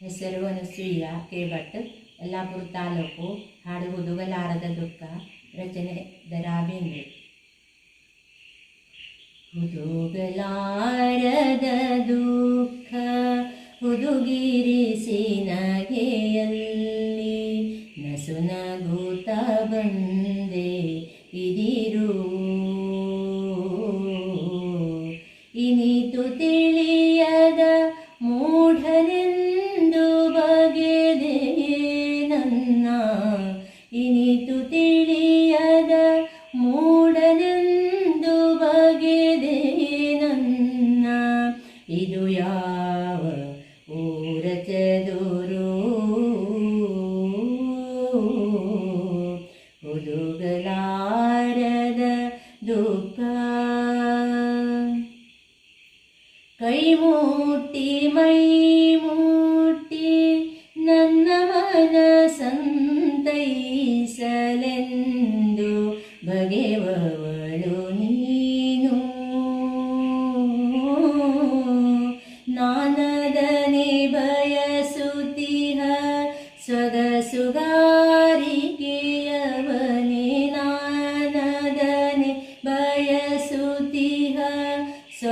ಹೆಸರು ಅನಸೂಯ ಭಟ್ ಯಲ್ಲಾಪುರ ತಾಲೂಕು ಹಾಡು ಹುದುಗಲಾರದ ದುಃಖ ರಚನೆ ದರಾ ಬೇಂದ್ರೆ ಹುದುಗಲಾರದ ದುಃಖ ಹುದುಗಿರಿಸಿ ನಗೆಯಲ್ಲಿ ನಸು ನಗುತ್ತ ಬಂದೆ ಇದಿರು. ಇನಿತು ತಿಳಿಯದ ಹುಡುಗಲಾರದ ದುಃಖ ಕೈ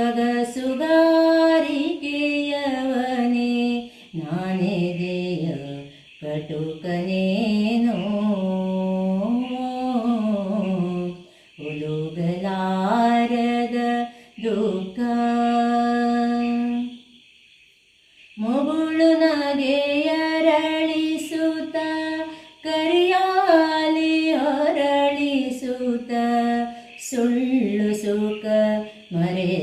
ಸೊಗಸುಗಾರಿಕೆಯವನೇ ನಾನೆದೆಯ ಕಟುಕನೇನೋ. ಉಲುಗಲಾರದ ದುಃಖ ಮುಗುಳು ನಗೆಯರಳಿಸುತ್ತ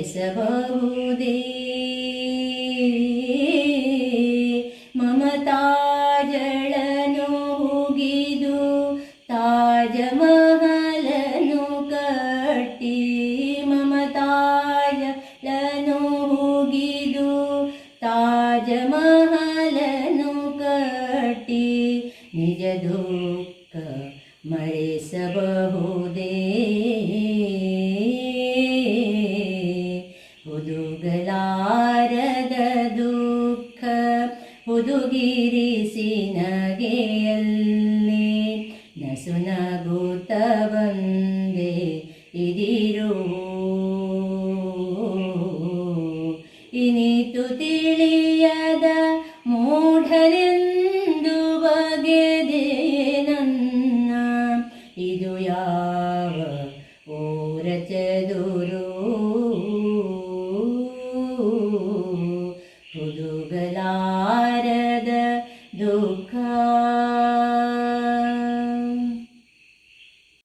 केशवबुदे देव मम ताजनो होगिदु ताज महालनु कटि मम ताजलनुगीदो ताज कटि निज ಹುದುಗಲಾರದ ದುಃಖ ಹುದುಗಿರಿಸಿ ನಗೆಯಲ್ಲಿ ನಸು ನಗುತ್ತ ಬಂದೆ ಇದಿರು. ಇನಿತು ತಿಳಿಯದ ಮೂಢನೆಂದು ಬಗೆದೆ ಹುಡುಗಲಾರದ ದುಃಖ